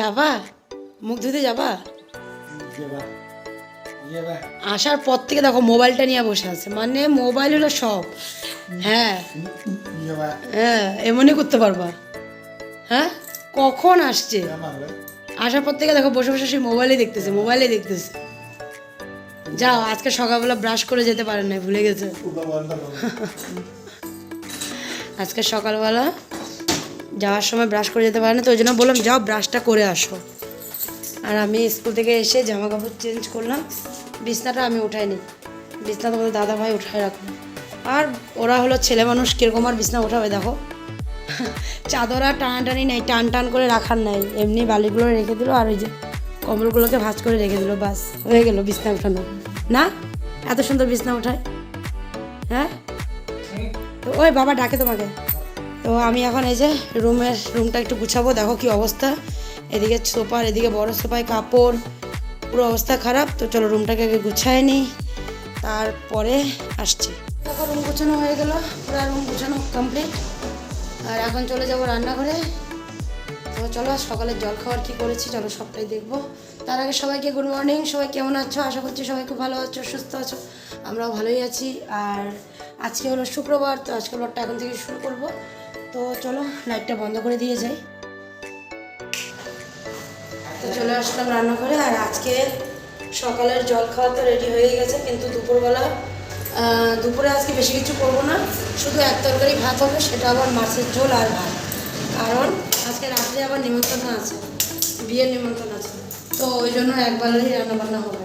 যাবা? মুখ ধুতে যাবা? আসার পর থেকে দেখো মোবাইলটা নিয়ে বসে আছে। মানে মোবাইল হলো সব। হ্যাঁ। হ্যাঁ এমনই করতে পারবা। হ্যাঁ? কখন আসছে? আসার পর থেকে দেখো বসে বসে সেই মোবাইলে দেখতেছে মোবাইলে দেখতেছে। যাও আজকে সকালবেলা ব্রাশ করে যেতে পারেন না ভুলে গেছে? আজকে সকালবেলা যাওয়ার সময় ব্রাশ করে যেতে পারে না, তো ওই জন্য বললাম, যাও ব্রাশটা করে আসো। আর আমি স্কুল থেকে এসে জামা কাপড় চেঞ্জ করলাম, বিছনাটা আমি উঠাইনি। বিছনা তোমাদের দাদা ভাই উঠায় রাখল আর ওরা হলো ছেলে মানুষ, কীরকম আর বিছনা উঠাবে দেখো। চাদর আর টানাটানি নেই, টান টান করে রাখার নাই। এমনি বালিগুলো রেখে দিল আর ওই যে কম্বলগুলোকে ভাঁজ করে রেখে দিল, বাস। হয়ে গেল বিছনা উঠানো। না? এত সুন্দর বিছনা উঠায়। হ্যাঁ? ওই বাবা ডাকে তোমাকে। তো আমি এখন এই যে রুমের রুমটা একটু গুছাবো, দেখো কি অবস্থা। এদিকে সোফার এদিকে বড় সোফায় কাপড়, পুরো অবস্থা খারাপ। তো চলো রুমটাকে আগে গুছায় নিই, তারপরে আসছি। দেখো রুম গুছানো হয়ে গেল, পুরো রুম গুছানো কমপ্লিট আর এখন চলে যাব রান্নাঘরে। তো চলো সকালের জল খাওয়ার কী করেছি, চলো সবটাই দেখব। তার আগে সবাইকে গুড মর্নিং সবাই কেমন আছো? আশা করছি সবাই খুব ভালো আছো, সুস্থ আছো। আমরাও ভালোই আছি। আর আজকে হলো শুক্রবার, তো আজকে ব্লগটা এখন থেকে শুরু করব। তো চলো লাইটটা বন্ধ করে দিয়ে যাই। তো চলে আসলাম রান্না করে আর আজকে সকালের জল খাওয়া তো রেডি হয়ে গেছে, কিন্তু দুপুরবেলা দুপুরে আজকে বেশি কিছু করব না। শুধু এক তরকারি ভাত হবে, সেটা আবার মাছের ঝোল আর ভাত। কারণ আজকে রাত্রে আবার নিমন্ত্রণ আছে, বিয়ের নিমন্ত্রণ আছে। তো ওই জন্য একবেলাই রান্না বান্না হবে।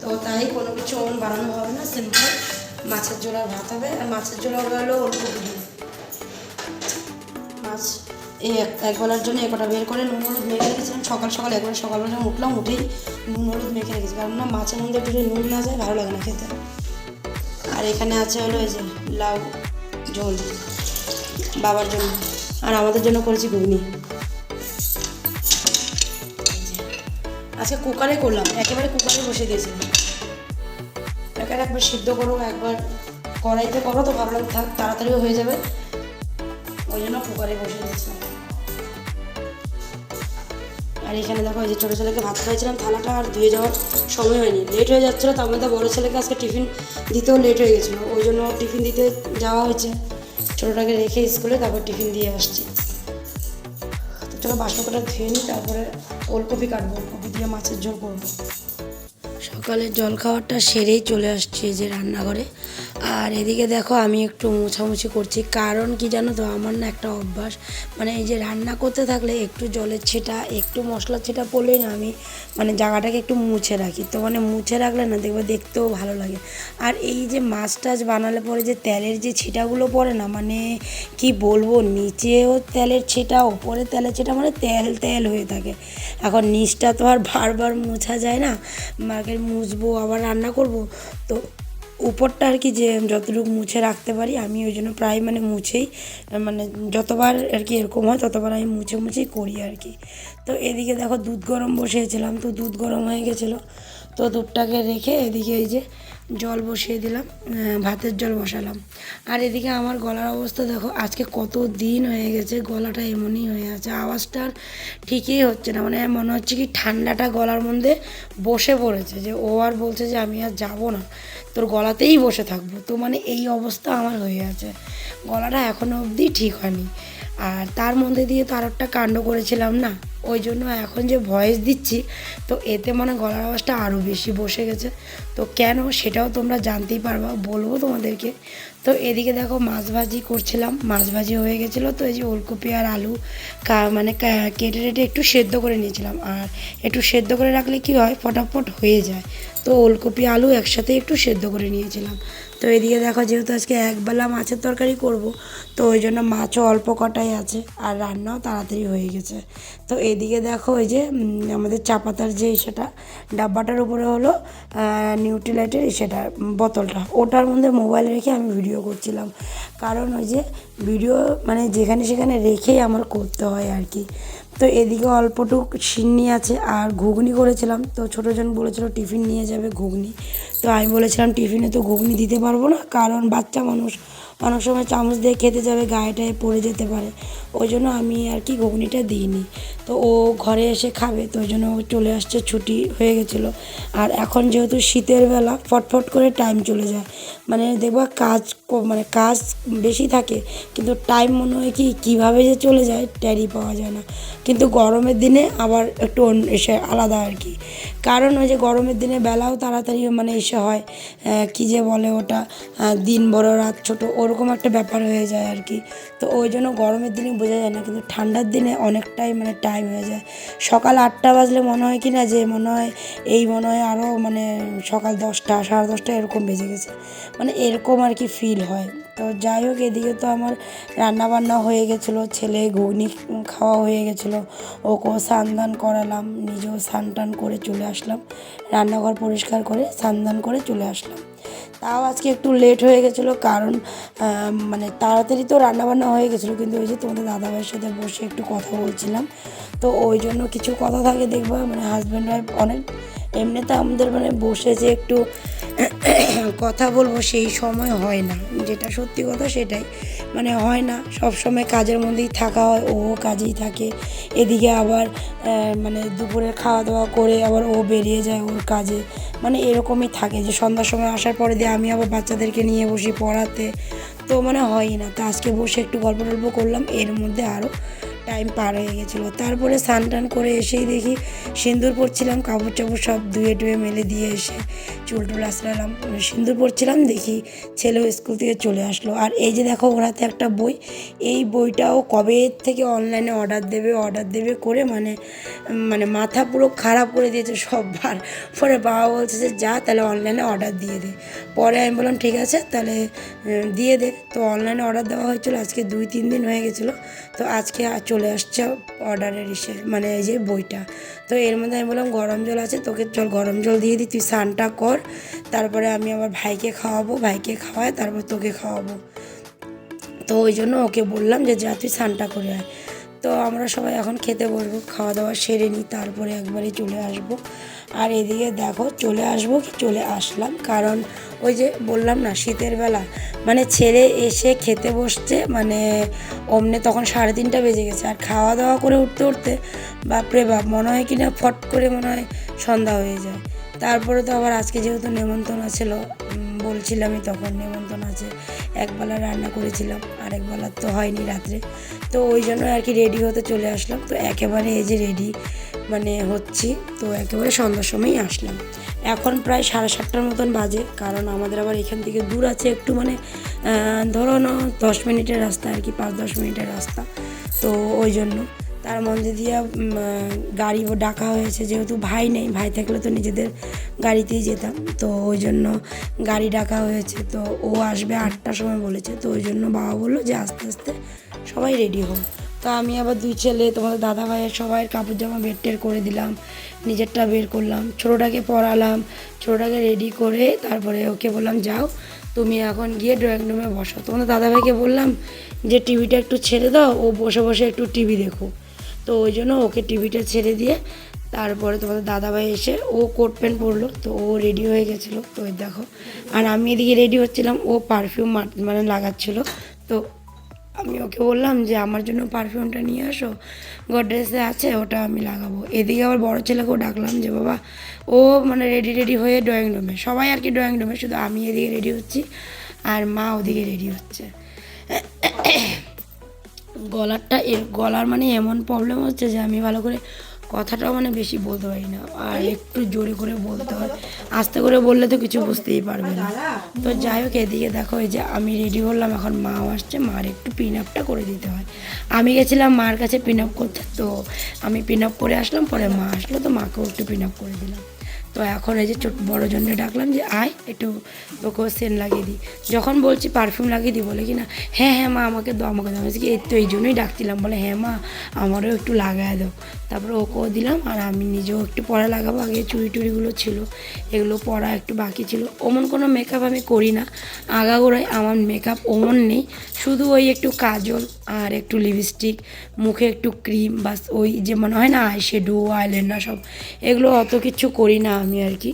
তো তাই কোনো কিছু ওন বানানো হবে না সিম্পল মাছের ঝোল আর ভাত হবে, আর মাছের ঝোল হবে হলো অল্প দিয়ে। মাছ এই এক একবেলার জন্য একটা বের করে নুন হলুদ মেখে রেখেছিলাম। সকাল সকাল একবার সকালবেলা উঠলাম, উঠেই নুন হলুদ মেখে রেখেছি কারণ না, মাছের মধ্যে যদি নুন না যায়, ভালো লাগে না খেতে। আর এখানে আছে হলো এই যে লাউ ঝোল, বাবার জন্য। আর আমাদের জন্য করেছি ঘুগনি। আজকে কুকারে করলাম, একেবারে কুকারে বসে দিয়েছিলাম একেবারে একবার সিদ্ধ করো একবার কড়াইতে করো তো ভাবলাম থাক, তাড়াতাড়িও হয়ে যাবে। জন্য কুকারে বসে দিয়েছিলাম। আর এখানে দেখো এই যে ছোটো ছেলেকে ভাত খাইছিলাম থালাটা আর ধুয়ে যাওয়ার সময় হয়নি। লেট হয়ে যাচ্ছিল, তার মধ্যে বড়ো ছেলেকে আজকে টিফিন দিতেও লেট হয়ে গেছিল। ওই জন্য টিফিন দিতে যাওয়া হয়েছে। ছোটোটাকে রেখে স্কুলে তারপর টিফিন দিয়ে আসছি। তো চলো বাসনটা ধুয়ে নিই, তারপরে ওলকপি কাটবো, ওলকপি দিয়ে মাছের ঝোল করব। সকালে জল খাওয়ারটা সেরেই চলে আসছি যে রান্নাঘরে। আর এদিকে দেখো আমি একটু মোছামুছি করছি। কারণ কি জানো তো, আমার না একটা অভ্যাস মানে এই যে রান্না করতে থাকলে একটু জলের ছেটা, একটু মশলার ছেটা পড়লেই না আমি মানে জায়গাটাকে একটু মুছে রাখি। তো মানে মুছে রাখলে না দেখবে দেখতেও ভালো লাগে। আর এই যে মাছ টাছ বানালে পরে যে তেলের যে ছিটাগুলো পড়ে না মানে কি বলব, নিচেও তেলের ছিটা, ওপরে তেলের ছিটা মানে তেল তেল হয়ে থাকে। এখন নিচটা তো আর বারবার মোছা যায় না। মাকে মুছবো, আবার রান্না করব। তো উপরটা আর কি যে যতটুকু মুছে রাখতে পারি, আমি ওই জন্য প্রায় মানে মুছেই মানে যতবার আর কি এরকম হয় ততবার আমি মুছে মুছেই করি আর কি। তো এদিকে দেখো দুধ গরম বসিয়েছিলাম, তো দুধ গরম হয়ে গেছিল, তো দুধটাকে রেখে এদিকে এই যে জল বসিয়ে দিলাম ভাতের জল বসালাম। আর এদিকে আমার গলার অবস্থা দেখো, আজকে কত দিন হয়ে গেছে, গলাটা এমনই হয়ে আছে, আওয়াজটা ঠিকই হচ্ছে না মানে মনে হচ্ছে কি ঠান্ডাটা গলার মধ্যে বসে পড়েছে, যে ও আর বলছে যে আমি আর যাব না, তোর গলাতেই বসে থাকব। তো মানে এই অবস্থা আমার হয়ে আছে, গলাটা এখনও অবধি ঠিক হয়নি। আর তার মধ্যে দিয়ে তো আর একটা কাণ্ড করেছিলাম না? ওই জন্য এখন যে ভয়েস দিচ্ছি, তো এতে মানে গলার আওয়াজটা আরও বেশি বসে গেছে। তো কেন সেটাও তোমরা জানতেই পারবা, বলব তোমাদেরকে। তো এদিকে দেখো মাছ ভাজি করছিলাম মাছ ভাজি হয়ে গেছিল, তো এই যে ওলকপি আর আলু মানে কেটে টেটে একটু সেদ্ধ করে নিয়েছিলাম। আর একটু সেদ্ধ করে রাখলে কি হয়? ফটাফট হয়ে যায়। তো ওলকপি, আলু একসাথে একটু সেদ্ধ করে নিয়েছিলাম। তো এদিকে দেখো, যেহেতু আজকে একবেলা মাছের তরকারি করব, তো ওই জন্য মাছও অল্প কটাই আছে, আর রান্নাও তাড়াতাড়ি হয়ে গেছে। তো এদিকে দেখো, ওই যে আমাদের চা পাতার যে সেটা ডাব্বাটার উপরে হলো নিউট্রিলাইটের সেটা বোতলটা। ওটার মধ্যে মোবাইল রেখে আমি ভিডিও করছিলাম। কারণ ওই যে, ভিডিও মানে যেখানে সেখানে রেখেই আমার করতে হয় আর কি। তো এদিকে অল্পটুক সিন্নি আছে আর ঘুগনি করেছিলাম। তো ছোটোজন বলেছিল টিফিন নিয়ে যাবে ঘুগনি। তো আমি বলেছিলাম, টিফিনে তো ঘুগনি দিতে পারব না, কারণ বাচ্চা মানুষ। অনেক সময় চামচ দিয়ে খেতে যাবে গায়েটায় পড়ে যেতে পারে। ওই জন্য আমি আর কি ঘুগনিটা দিইনি। তো ও ঘরে এসে খাবে, তো ওই জন্য ও চলে আসছে, ছুটি হয়ে গেছিল। আর এখন যেহেতু শীতের বেলা, ফটফট করে টাইম চলে যায়। মানে দেখবা কাজ মানে কাজ বেশি থাকে, কিন্তু টাইম মনে হয় কি, কীভাবে যে চলে যায় ট্যারি পাওয়া যায় না। কিন্তু গরমের দিনে আবার একটু এসে আলাদা আর কি। কারণ ওই যে গরমের দিনে বেলাও তাড়াতাড়ি মানে এসে হয় কি যে বলে ওটা দিন বড়, রাত ছোট, ওরকম একটা ব্যাপার হয়ে যায় আর কি। তো ওই জন্য গরমের দিনে বোঝা যায় না, কিন্তু ঠান্ডার দিনে অনেকটাই মানে টাইম হয়ে যায়। সকাল আটটা বাজলে মনে হয় কি না যে মনে হয় এই মনে হয় আরও মানে সকাল দশটা, সাড়ে দশটা এরকম বেজে গেছে। মানে এরকম আর কি ফিল হয়। তো যাই হোক, এদিকে তো আমার রান্না বান্না হয়ে গেছিল, ছেলে ঘুগনি খাওয়া হয়ে গেছিল। ওকেও স্নান করালাম, নিজেও স্নান টান করে চলে আসলাম। রান্নাঘর পরিষ্কার করে স্নান করে চলে আসলাম। তাও আজকে একটু লেট হয়ে গেছিল কারণ মানে তাড়াতাড়ি তো রান্নাবান্না হয়ে গেছিল, কিন্তু ওই যে তোমাদের দাদাভাইয়ের সাথে বসে একটু কথা বলছিলাম। তো ওই জন্য কিছু কথা থাকে দেখব মানে হাজব্যান্ড ওয়াইফ অনেক। এমনিতে আমাদের মানে বসে যে একটু কথা বলব সেই সময় হয় না। যেটা সত্যি কথা সেটাই। মানে হয় না, সব সময় কাজের মধ্যেই থাকা হয়, ও কাজেই থাকে। এদিকে আবার মানে দুপুরে খাওয়া দাওয়া করে আবার ও বেরিয়ে যায় ওর কাজে। মানে এরকমই থাকে যে সন্ধ্যার সময় আসার পরে দিয়ে আমি আবার বাচ্চাদেরকে নিয়ে বসি পড়াতে। তো মানে হয়ই না। তো আজকে বসে একটু গল্প টল্প করলাম, এর মধ্যে আরও টাইম পার হয়ে গেছিল। তারপরে স্নান টান করে এসেই দেখি সিঁদুর পরছিলাম কাপড় চাপড় সব ধুয়ে টুয়ে মেলে দিয়ে এসে চুল টুল আসলাম সিঁদুর পরছিলাম দেখি ছেলেও স্কুল থেকে চলে আসলো। আর এই যে দেখো, ওর হাতে একটা বই। এই বইটাও কবে থেকে অনলাইনে অর্ডার দেবে অর্ডার দেবে করে মানে মানে মাথা পুরো খারাপ করে দিয়েছে সববার। পরে বাবা বলছে যে, যা, তাহলে অনলাইনে অর্ডার দিয়ে দে। পরে আমি বললাম, ঠিক আছে, তাহলে দিয়ে দে। তো অনলাইনে অর্ডার দেওয়া হয়েছিল, আজকে দুই তিন দিন হয়ে গেছিল। তো আজকে চলে আসছে অর্ডারের ইসে মানে এই যে বইটা। তো এর মধ্যে আমি বললাম, গরম জল আছে, তোকে চল গরম জল দিয়ে দিই, তুই স্নানটা কর। তারপরে আমি আমার ভাইকে খাওয়াবো, ভাইকে খাওয়ায়, তারপর তোকে খাওয়াবো। তো ওই জন্য ওকে বললাম যে, যা, তুই স্নানটা করে আয়। তো আমরা সবাই এখন খেতে বসবো, খাওয়া দাওয়া সেরে নিই, তারপরে একবারই চলে আসব। আর এদিকে দেখো, চলে আসব কি চলে আসলাম, কারণ ওই যে বললাম না, শীতের বেলা। মানে ছেলে এসে খেতে বসছে মানে অমনে তখন সাড়ে তিনটা বেজে গেছে। আর খাওয়া দাওয়া করে উঠতে উঠতে, বাপরে বাপ, মনে হয় কি না ফট করে মনে হয় সন্ধ্যা হয়ে যায়। তারপরে তো আবার আজকে যেহেতু নেমন্তন্ন ছিল বলছিলামই তখন নেমন্তন্ন আছে। একবেলা রান্না করেছিলাম আরেকবেলা তো হয়নি রাত্রে। তো ওই জন্য আর কি রেডি হতে চলে আসলাম। তো একেবারে এই যে রেডি মানে হচ্ছি, তো একেবারে সন্ধ্যার সময়ই আসলাম। এখন প্রায় সাড়ে সাতটার মতন বাজে, কারণ আমাদের আবার এখান থেকে দূর আছে একটু মানে ধরো না দশ মিনিটের রাস্তা আর কি, পাঁচ দশ মিনিটের রাস্তা। তো ওই জন্য। তার মধ্যে দিয়ে গাড়ি ডাকা হয়েছে, যেহেতু ভাই নেই, ভাই থাকলে তো নিজেদের গাড়িতেই যেতাম। তো ওই জন্য গাড়ি ডাকা হয়েছে, তো ও আসবে আটটার সময় বলেছে, তো ওই জন্য বাবা বলল যে আস্তে আস্তে সবাই রেডি হোক। তো আমি আবার দুই ছেলে, তোমাদের দাদা ভাইয়ের সবাই কাপড় জামা বের টের করে দিলাম, নিজেরটা বের করলাম, ছোটোটাকে পড়ালাম ছোটোটাকে রেডি করে তারপরে ওকে বললাম, যাও, তুমি এখন গিয়ে ড্রয়িং রুমে বসো। তোমাদের দাদাভাইকে বললাম যে টিভিটা একটু ছেড়ে দাও, ও বসে বসে একটু টিভি দেখো। তো ওই জন্য ওকে টিভিটা ছেড়ে দিয়ে তারপরে তোমাদের দাদাভাই এসে ও কোট প্যান্ট পরলো, তো ও রেডি হয়ে গেছিল। তো দেখো, আর আমি এদিকে রেডি হচ্ছিলাম, ও পারফিউম মানে লাগাচ্ছিলো। তো আমি ওকে বললাম যে, আমার জন্য পারফিউমটা নিয়ে আসো গডরেজে আছে, ওটা আমি লাগাবো। এদিকে আবার বড় ছেলেকেও ডাকলাম যে, বাবা, ও মানে রেডি রেডি হয়ে ড্রয়িং রুমে সবাই আর কি ড্রয়িং রুমে শুধু আমি এদিকে রেডি হচ্ছি, আর মা ওদিকে রেডি হচ্ছে। গলারটা এর গলার মানে এমন প্রবলেম হচ্ছে যে আমি ভালো করে কথাটাও মানে বেশি বলতে পারি না। আর একটু জোরে করে বলতে হয়। আস্তে করে বললে তো কিছু বুঝতেই পারবে না। তো যাই হোক, এদিকে দেখো, এই যে আমি রেডি হলাম, এখন মাও আসছে। মার একটু পিন আপটা করে দিতে হয়। আমি গেছিলাম মার কাছে পিন আপ করতে, তো আমি পিন আপ করে আসলাম। পরে মা আসলো, তো মাকেও একটু পিন আপ করে দিলাম। তো এখন এই যে ছোট বড় জনকে ডাকলাম যে, আয়, একটু তোকেও সেন লাগিয়ে দিই। যখন বলছি পারফিউম লাগিয়ে দিই? বলে কি না হ্যাঁ হ্যাঁ মা, আমাকে দাও, আমাকে বলছি কি, এই তো এই জন্যই ডাকছিলাম। বলে হ্যাঁ মা, আমারও একটু লাগায় দাও। তারপরে ওকেও দিলাম, আর আমি নিজেও একটু পড়া লাগাবো। আগে চুড়ি টুড়িগুলো ছিল, এগুলো পড়া একটু বাকি ছিল। ওমন কোনো মেকআপ আমি করি না। আগাগোড়ায় আমার মেকআপ ওমন নেই। শুধু ওই একটু কাজল আর একটু লিপস্টিক মুখে একটু ক্রিম বাস ওই যে মনে হয় না আই শেডো আইলাইনার সব, এগুলো অত কিছু করি না। আমি আর কি।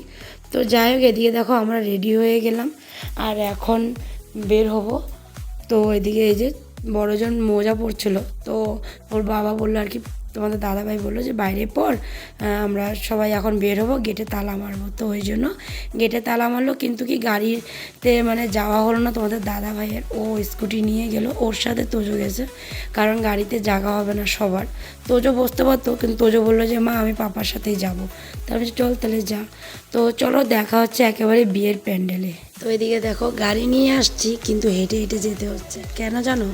তো যাই হোক, এদিকে দেখো আমরা রেডি হয়ে গেলাম। আর এখন বের হব। তো এদিকে এই যে বড়জন মোজা পড়ছিল। তো ওর বাবা বলল আর কি, তোমাদের দাদাভাই বলল যে, বাইরে পর আমরা সবাই এখন বের হব গেটে তালা মারবো। তো ওই জন্য গেটে তালা মারলো। কিন্তু কি গাড়িতে মানে যাওয়া হলো না তোমাদের দাদা ভাইয়ের ও স্কুটি নিয়ে গেল। ওর সাথে তোজো গেছে। কারণ গাড়িতে জাগা হবে না সবার। তোজো বসতে পারতো কিন্তু তোজো বলল যে মা আমি পাপার সাথেই যাব। তারপরে চল তাহলে যা। তো চলো দেখা হচ্ছে একেবারে বিয়ের প্যান্ডেলে। তো এদিকে দেখো গাড়ি নিয়ে আসছি কিন্তু হেঁটে হেঁটে যেতে হচ্ছে। কেন জানো?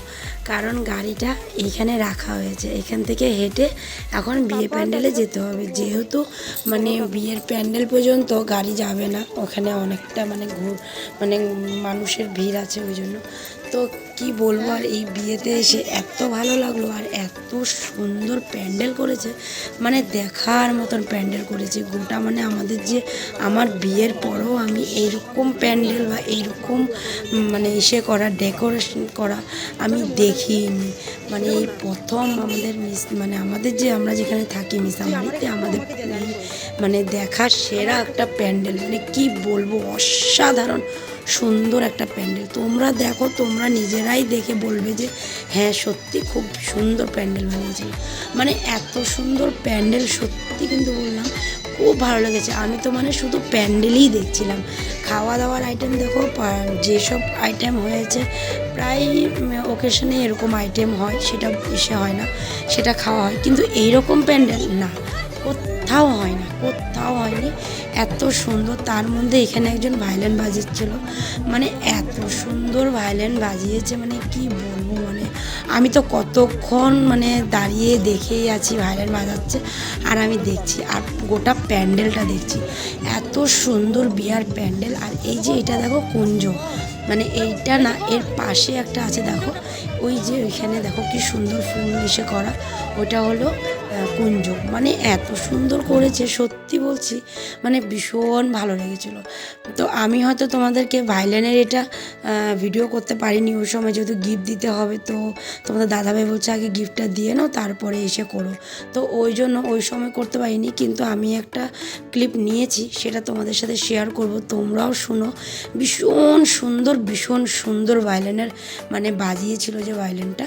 কারণ গাড়িটা এইখানে রাখা হয়েছে। এখান থেকে হেঁটে এখন বিয়ে প্যান্ডেলে যেতে হবে। যেহেতু মানে বিয়ের প্যান্ডেল পর্যন্ত গাড়ি যাবে না ওখানে অনেকটা মানে ঘুর মানে মানুষের ভিড় আছে ওই জন্য। তো কি বলব আর এই বিয়েতে এসে এত ভালো লাগল আর এত সুন্দর প্যান্ডেল করেছে মানে দেখার মতন প্যান্ডেল করেছে। গোটা মানে আমাদের যে আমার বিয়ের পরেও আমি এইরকম প্যান্ডেল বা এইরকম মানে ইসে করা, ডেকোরেশন করা আমি দেখিনি। মানে এই প্রথম আমাদের মিস মানে আমাদের যে আমরা যেখানে থাকি মিসামারিতে আমাদের মানে দেখার সেরা একটা প্যান্ডেল। মানে কি বলব, অসাধারণ। সুন্দর একটা প্যান্ডেল। তোমরা দেখো, তোমরা নিজেরাই দেখে বলবে যে হ্যাঁ সত্যি খুব সুন্দর প্যান্ডেল বানিয়েছিল মানে এত সুন্দর প্যান্ডেল, সত্যি কিন্তু বললাম, খুব ভালো লেগেছে। আমি তো মানে শুধু প্যান্ডেলই দেখছিলাম। খাওয়া দাওয়ার আইটেম দেখো যেসব আইটেম হয়েছে, প্রায় ওকেশনে এরকম আইটেম হয়, সেটা এসে হয় না, সেটা খাওয়া হয়। কিন্তু এইরকম প্যান্ডেল না, কোথাও হয় না, কোথাও হয়নি। এত সুন্দর, তার মধ্যে এখানে একজন ভায়োলিন বাজিয়েছিল। মানে এত সুন্দর ভায়োলিন বাজিয়েছে মানে কি বলব মানে আমি তো কতক্ষণ মানে দাঁড়িয়ে দেখেই আছি ভায়োলিন বাজাচ্ছে, আর আমি দেখছি, আর গোটা প্যান্ডেলটা দেখছি। এত সুন্দর বিয়ার প্যান্ডেল, আর এই যে এটা দেখো কুঞ্জ মানে এইটা না, এর পাশে একটা আছে, দেখো, ওই যে ওইখানে দেখো কি সুন্দর ফুল এসে করা, ওটা হলো কুঞ্জ। মানে এত সুন্দর করেছে, সত্যি বলছি মানে ভীষণ ভালো লেগেছিল। তো আমি হয়তো তোমাদেরকে ভাইলেনের এটা ভিডিও করতে পারিনি, ওই সময় যেহেতু গিফট দিতে হবে, তো তোমাদের দাদাভাই বলছে আগে গিফটটা দিয়ে নাও, তারপরে এসে করো। তো ওই জন্য ওই সময় করতে পারিনি, কিন্তু আমি একটা ক্লিপ নিয়েছি, সেটা তোমাদের সাথে শেয়ার করব। তোমরাও শুনো, ভীষণ সুন্দর ভীষণ সুন্দর ভায়োলিনের মানে বাজিয়েছিল যে ভায়োলিনটা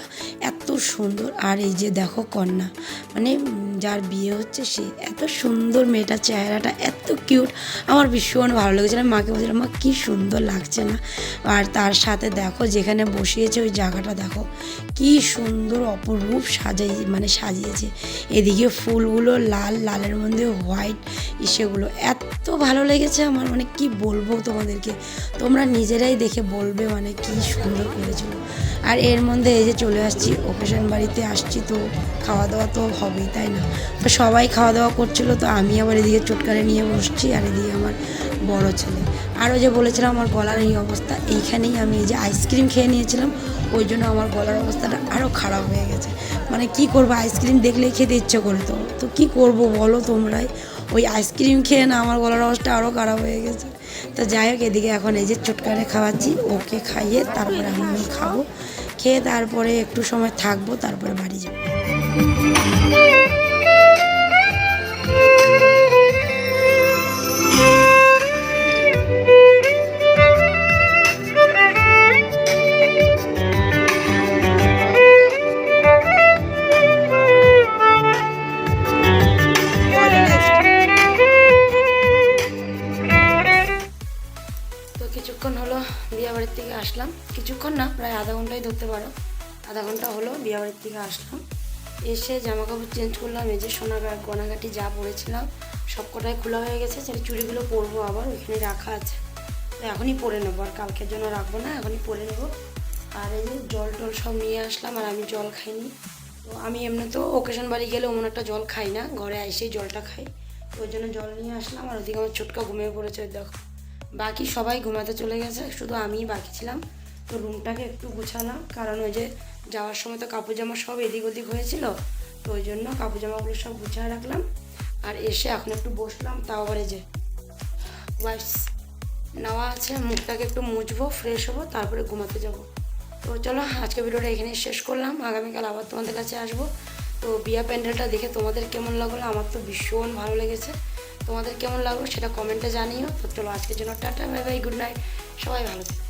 এত সুন্দর। আর এই যে দেখো কন্যা মানে যার বিয়ে হচ্ছে, সে এত সুন্দর মেয়েটার চেহারাটা, এত কিউট। আমার ভীষণ ভালো লেগেছিল আমি মাকে বলছিলাম, মা, কী সুন্দর লাগছে না? আর তার সাথে দেখো, যেখানে বসিয়েছে, ওই জায়গাটা দেখো, কি সুন্দর অপরূপ সাজাই মানে সাজিয়েছে। এদিকে ফুলগুলো লাল, লালের মধ্যে হোয়াইট সেগুলো। এত ভালো লেগেছে আমার মানে কি বলব তোমাদেরকে? তোমরা নিজেরাই দেখে বলবে মানে কি সুন্দর করেছিল। আর এর মধ্যে এই যে চলে আসছি ওকেশন বাড়িতে আসছি তো খাওয়া দাওয়া তো হবেই, তাই না? তো সবাই খাওয়া দাওয়া করছিল তো আমি আবার এদিকে চটকারে নিয়ে বসছি আর এদিকে আমার বড় ছেলে। আরও যে বলেছিলাম আমার গলার এই অবস্থা, এইখানেই আমি এই যে আইসক্রিম খেয়ে নিয়েছিলাম, ওই জন্য আমার গলার অবস্থাটা আরও খারাপ হয়ে গেছে। মানে কি করব আইসক্রিম দেখলেই খেতে ইচ্ছে করে তো তো কী করব বলো তোমরাই? ওই আইসক্রিম খেয়ে না আমার গলার অবস্থা আরও খারাপ হয়ে গেছে। তো যাই হোক, এদিকে এখন এই যে চটকারে খাওয়াচ্ছি, ওকে খাইয়ে তারপরে আমিও খাব। খেয়ে তারপরে একটু সময় থাকব তারপরে বাড়ি যাব। এসে জামা কাপড় চেঞ্জ করলাম, এই যে সোনা গা- গয়নাগাটি যা পরেছিলাম সব কটাই খোলা হয়ে গেছে। সেই চুড়িগুলো পরবো আবার, ওইখানে রাখা আছে। তো এখনই পরে নেব, আর কালকের জন্য রাখব না, এখনই পরে নেব। আর এই যে জল টল সব নিয়ে আসলাম, আর আমি জল খাইনি। তো আমি এমনি তো ওকেশন বাড়ি গেলে অমন একটা জল খাই না, ঘরে এসেই জলটা খাই। ওই জন্য জল নিয়ে আসলাম, আর ওদিকে আমার ছোটকা ঘুমিয়ে পড়েছে দেখো। বাকি সবাই ঘুমাতে চলে গেছে, শুধু আমিই বাকি ছিলাম। তো রুমটাকে একটু গুছালাম, কারণ ওই যে যাওয়ার সময় তো কাপড় জামা সব এদিক ওদিক হয়েছিল, তো ওই জন্য কাপড় জামাগুলো সব গুছিয়ে রাখলাম। আর এসে এখন একটু বসলাম, তাও আবার যে ওয়াইপস নেওয়া আছে, মুখটাকে একটু মুছবো ফ্রেশ হব, তারপরে ঘুমাতে যাব। তো চলো, আজকে ভিডিওটা এখানে শেষ করলাম, আগামীকাল আবার তোমাদের কাছে আসব। তো বিয়া প্যান্ডেলটা দেখে তোমাদের কেমন লাগল, আমার তো ভীষণ ভালো লেগেছে। তোমাদের কেমন লাগল সেটা কমেন্টে জানিও। তো চলো, আজকের জন্য tata, bye bye, good night, সবাই ভালো থেকো।